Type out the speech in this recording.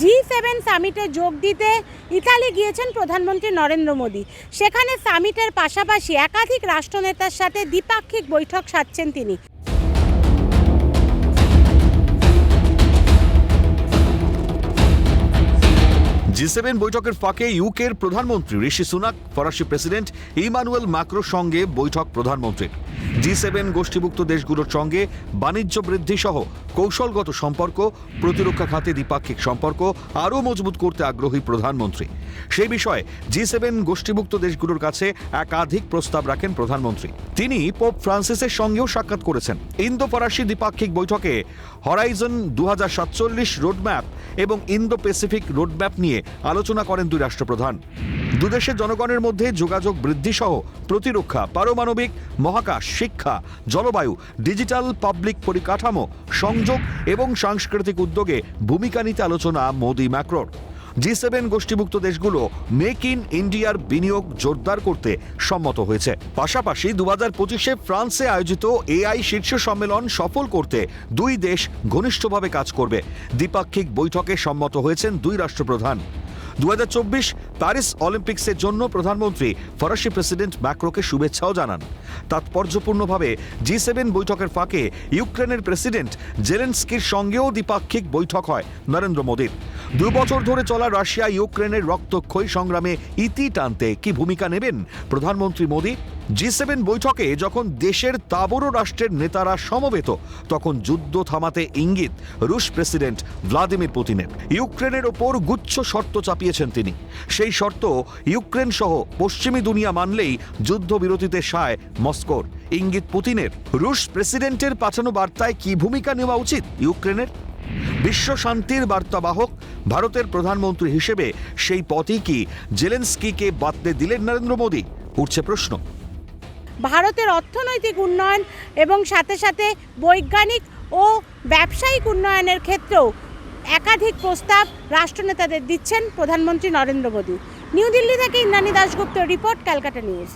G seven সামিটে যোগ দিতে Italy গিয়েছেন প্রধানমন্ত্রী নরেন্দ্র মোদী। সেখানে সামিটের পাশাপাশি একাধিক রাষ্ট্রনেতার সাথে দ্বিপাক্ষিক বৈঠক সারছেন তিনি। জি সেভেন বৈঠকের ফাঁকে ইউকের প্রধানমন্ত্রী ঋষি সুনাক, ফরাসি প্রেসিডেন্ট ইমানুয়েল ম্যাক্রোর সঙ্গে বৈঠক প্রধানমন্ত্রীর। জি সেভেন গোষ্ঠীভুক্ত দেশগুলোর সঙ্গে বাণিজ্য বৃদ্ধি সহ কৌশলগত সম্পর্ক, প্রতিরক্ষা খাতে দ্বিপাক্ষিক সম্পর্ক আরও মজবুত করতে আগ্রহী প্রধানমন্ত্রী। সেই বিষয়ে জি সেভেন গোষ্ঠীভুক্ত দেশগুলোর কাছে একাধিক প্রস্তাব রাখেন প্রধানমন্ত্রী। তিনি পোপ ফ্রান্সিসের সঙ্গেও সাক্ষাৎ করেছেন। ইন্দো ফরাসি দ্বিপাক্ষিক বৈঠকে হরাইজন দু হাজার সাতচল্লিশ রোডম্যাপ এবং ইন্দো প্যাসিফিক রোডম্যাপ নিয়ে আলোচনা করেন দুই রাষ্ট্রপ্রধান। দুদেশের জনগণের মধ্যে যোগাযোগ বৃদ্ধি সহ প্রতিরক্ষা, পারমাণবিক, মহাকাশ, শিক্ষা, জলবায়ু, ডিজিটাল পাবলিক পরিকাঠামো, সংযোগ এবং সাংস্কৃতিক উদ্যোগে ভূমিকা নিতে আলোচনা মোদি ম্যাক্রোর। জি সেভেন গোষ্ঠীভুক্ত দেশগুলো মেক ইন ইন্ডিয়ার বিনিয়োগ জোরদার করতে সম্মত হয়েছে। পাশাপাশি দু হাজার পঁচিশে ফ্রান্সে আয়োজিত এআই শীর্ষ সম্মেলন সফল করতে দুই দেশ ঘনিষ্ঠভাবে কাজ করবে। দ্বিপাক্ষিক বৈঠকে সম্মত হয়েছেন দুই রাষ্ট্রপ্রধান। দুহাজার চব্বিশ প্যারিস অলিম্পিক্সের জন্য প্রধানমন্ত্রী, ফরাসি প্রেসিডেন্ট ম্যাক্রোকে শুভেচ্ছাও জানান। তাৎপর্যপূর্ণভাবে জি সেভেন বৈঠকের ফাঁকে ইউক্রেনের প্রেসিডেন্ট জেলেন্সকির সঙ্গেও দ্বিপাক্ষিক বৈঠক হয় নরেন্দ্র মোদীর। দু বছর ধরে চলা রাশিয়া ইউক্রেনের রক্তক্ষয়ী সংগ্রামে ইতি টানতে কি ভূমিকা নেবেন প্রধানমন্ত্রী মোদী? জি সেভেন বৈঠকে যখন দেশের তাবড়ো রাষ্ট্রের নেতারা সমবেত, তখন যুদ্ধ থামাতে ইঙ্গিত রুশ প্রেসিডেন্ট ভ্লাদিমির পুতিনের। ইউক্রেনের ওপর গুচ্ছ শর্ত চাপিয়েছেন তিনি। সেই শর্ত ইউক্রেন সহ পশ্চিমী দুনিয়া মানলেই যুদ্ধবিরতিতে সায় মস্কোর। ইঙ্গিত পুতিনের, রুশ প্রেসিডেন্টের পাঠানো বার্তায় কি ভূমিকা নেওয়া উচিত ইউক্রেনের? বিশ্ব শান্তির বার্তাবাহক, ভারতের প্রধানমন্ত্রী হিসেবে সেই পথই কি জেলেন্সকিকে বাতলে দিলেন নরেন্দ্র মোদী? উঠছে প্রশ্ন। ভারতের অর্থনৈতিক উন্নয়ন এবং সাথে সাথে বৈজ্ঞানিক ও ব্যবসায়িক উন্নয়নের ক্ষেত্রেও একাধিক প্রস্তাব রাষ্ট্রনেতাদের দিচ্ছেন প্রধানমন্ত্রী নরেন্দ্র মোদী। নিউ দিল্লি থেকে Indrani Dasgupta, report, Calcutta news.